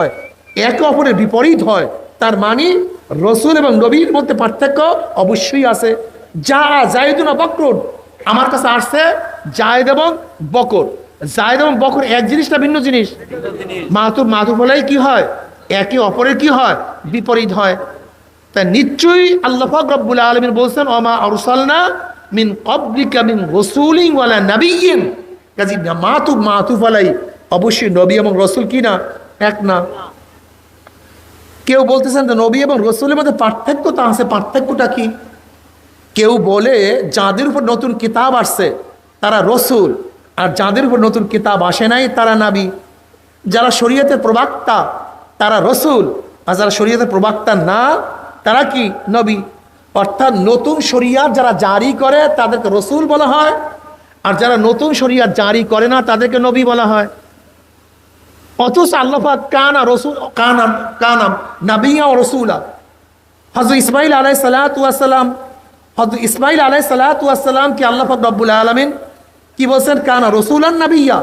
হয়। একে অপরের বিপরীত হয়। তার মানে রসুল এবং নবীর মধ্যে পার্থক্য অবশ্যই আছে। যা জায়দুন বকর আমার কাছে আসছে, জায়দ এবং বকর। জায়দ এবং বকর এক জিনিসটা ভিন্ন জিনিস? মাতুর মাতুর বলেই কি হয়? একে অপরের কি হয়? বিপরীত হয়। তা নিশ্চয়ই আল্লাহ রব্বুল আলমিন বলছেন, ওমা আরসালনা মিন কবলিকা মিন রসুলিং ওয়ালা নাবিয়িন কাজী মাতুব মাতুফ আলাই অবশ্যই নবী এবং রসুল কি না? এক না। কেউ বলতেছেন যে নবী এবং রসুলের মধ্যে পার্থক্য তা আছে, পার্থক্যটা কি? কেউ বলে যাদের উপর নতুন কিতাব আসছে, তারা রসুল, আর যাদের উপর নতুন কিতাব আসে নাই, তারা নাবি। যারা শরীয়তের প্রবক্তা, তারা রসুল, আর যারা শরীয়তের প্রবক্তা না, তারা কি? নবী। অর্থাৎ নতুন শরিয়াত যারা জারি করে, তাদেরকে রসুল বলা হয়, আর যারা নতুন শরিয়াত জারি করে না, তাদেরকে নবী বলা হয়। অথচ আল্লাহাক কানা রসুল কানাম কানাম নাবিয়া ও রসুলা। হজরত ইসমাইল আলাই সালাতাম হজরত ইসমাইল আলাই সালাতাম কি আল্লাহাক রব্বুল আলমিন কি বলছেন? কানা রসুল আর নাবিয়া।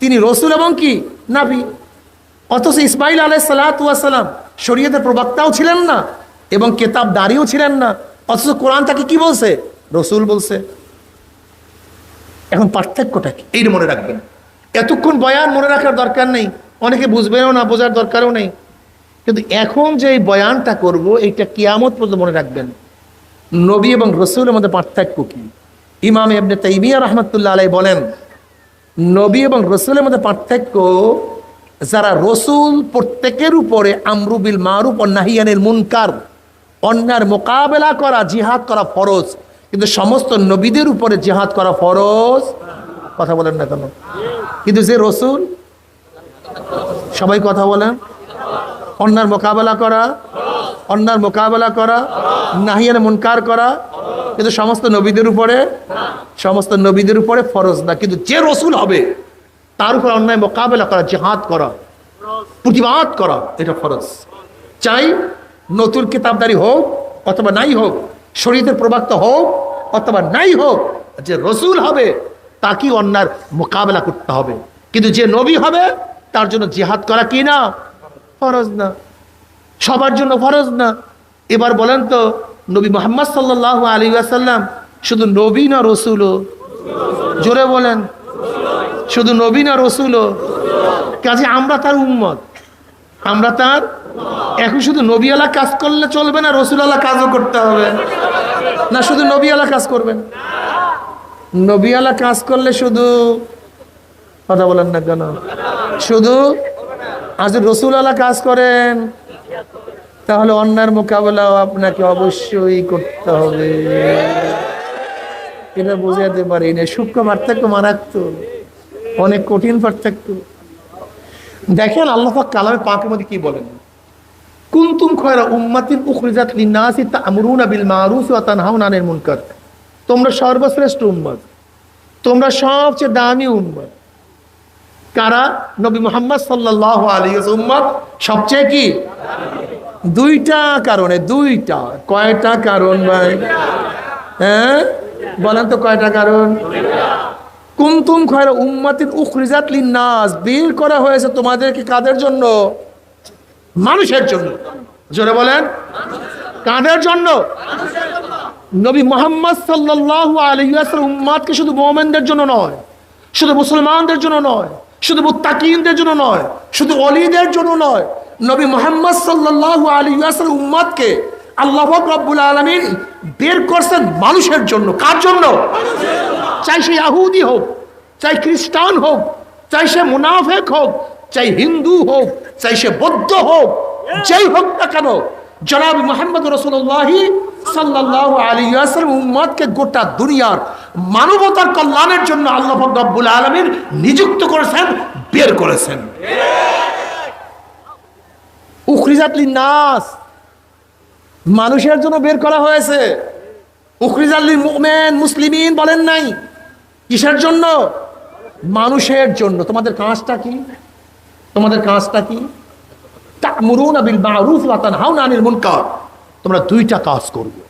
তিনি রসুল এবং কি? নাবি। অথচ ইসমাইল আলাই সালাতাম শরীয়তের প্রবক্তাও ছিলেন না এবং কেতাব দাঁড়িয়েও ছিলেন না। অথচ কোরআন তাকে কি বলছে? রসুল বলছে। এখন পার্থক্যটা কি? এইটা মনে রাখবেন। এতক্ষণ বয়ান মনে রাখার দরকার নেই। অনেকে বুঝবেও না, বোঝার দরকারও নেই। কিন্তু এখন যে এই বয়ানটা করব, এইটা কিয়ামত পর্যন্ত মনে রাখবেন। নবী এবং রসুলের মধ্যে পার্থক্য কি? ইমাম এবনে তাইমিয়া রহমতুল্লাহ আলাই বলেন, নবী এবং রসুলের মধ্যে পার্থক্য, যারা রসুল প্রত্যেকের উপরে আমরুবিল মারুফ ও নাহিয়ানের মুনকার অন্যার মোকাবেলা করা, জিহাদ করা ফরজ। কিন্তু সমস্ত নবীদের উপরে জিহাদ করা ফরজ? কথা বলেন না কেন? কিন্তু যে রসুল সবাই কথা বলেন অন্যার মোকাবেলা করা, অন্যার মোকাবেলা করা নাহিয়ান মুনকার করা, কিন্তু সমস্ত নবীদের উপরে, সমস্ত নবীদের উপরে ফরজ না। কিন্তু যে রসুল হবে, তার উপর অন্যায় মোকাবেলা করা, জেহাদ করা, প্রতিবাদ করা, এটা ফরজ। চাই নতুন কিতাবদারি হোক, অথবা নাই হোক শরীরের প্রবক্তা হোক, অথবা নাই হোক, যে রসুল হবে তাকে অন্যার মোকাবেলা করতে হবে। কিন্তু যে নবী হবে তার জন্য জিহাদ করা কি না? ফরজ না। সবার জন্য ফরজ না। এবার বলেন তো, নবী মোহাম্মদ সাল্লাহ আলী আসাল্লাম শুধু নবী না রসুলও? জোরে বলেন। শুধু নবী না রসুলও? কাজে আমরা তার উম্মত। আমরা তার? এখন শুধু নবীওয়ালা কাজ করলে চলবে না রসুলালা কাজও করতে হবে? না, শুধু নবীওয়ালা কাজ করবেন? নবীওয়ালা কাজ করলে শুধু কথা বলেন না কেন? শুধু আজ রসুলালা কাজ করেন। তাহলে অন্যার মোকাবেলাও আপনাকে অবশ্যই করতে হবে। এটা বোঝাতে পারি না। সূক্ষ্ম পার্থক্য মারাত্মক। অনেক কঠিন পার্থক্য। দেখেন আল্লাহ কালামে পাকের মধ্যে কি বলেন? কুনতুম খয়রা উম্মাতিন উখরিজাত লিন্নাসি তা'মুরুনা বিল মারুফ ওয়া তানহাউনা মুনকার। তোমরা সর্বশ্রেষ্ঠ উম্মত। তোমরা সবচেয়ে দামি উম্মত। কারা? নবী মোহাম্মদ সাল্লাল্লাহু আলাইহি উম্মত। সবচেয়ে কি? দুইটা কারণে, দুইটা। কয়টা কারণ ভাই? হ্যাঁ? বলেন তো কয়টা কারণ? কুমতুম খয়রা উম্মাতিন উখরিজাত লিন্নাস। বের করা হয়েছে তোমাদেরকে কাদের জন্য? মানুষের জন্য। জোরে বলেন। কাদের জন্য? নবী মোহাম্মদ আলাইহি ওয়াসাল্লাম উম্মাদকে শুধু মুমিনদের জন্য নয়, শুধু মুসলমানদের জন্য নয় শুধু মুত্তাকিনদের জন্য নয়, শুধু অলিদের জন্য নয়, নবী মোহাম্মদ সাল্লাল্লাহু আলাইহি ওয়াসাল্লাম উম্মাদকে আল্লাহ রব্বুল আলামিন বের করছেন মানুষের জন্য। কার জন্য? চাই সে ইয়াহুদি হোক, চাই খ্রিস্টান হোক, চাই সে মুনাফেক হোক, চাই হিন্দু হোক, চাই সে বৌদ্ধ হোক, যেই হোক না কেন জনাব মোহাম্মদ রসুল্লাহি সাল্লাহ আলী আসলাম উম্মদকে গোটা দুনিয়ার মানবতার কল্যাণের জন্য আল্লাহ রব্বুল আলমীর নিযুক্ত করেছেন, বের করেছেন। উখরিজাতলি নাস মানুষের জন্য বের করা হয়েছে। উখরিজাল্লি মুমেন মুসলিমিন বলেন নাই। কিসের জন্য? মানুষের জন্য। তোমাদের কাজটা কি? তোমাদের কাজটা কি? তা'মুরুনা বিল মারুফ ওয়া তানহাউনা আনিল মুনকার। তোমরা দুইটা কাজ করবে।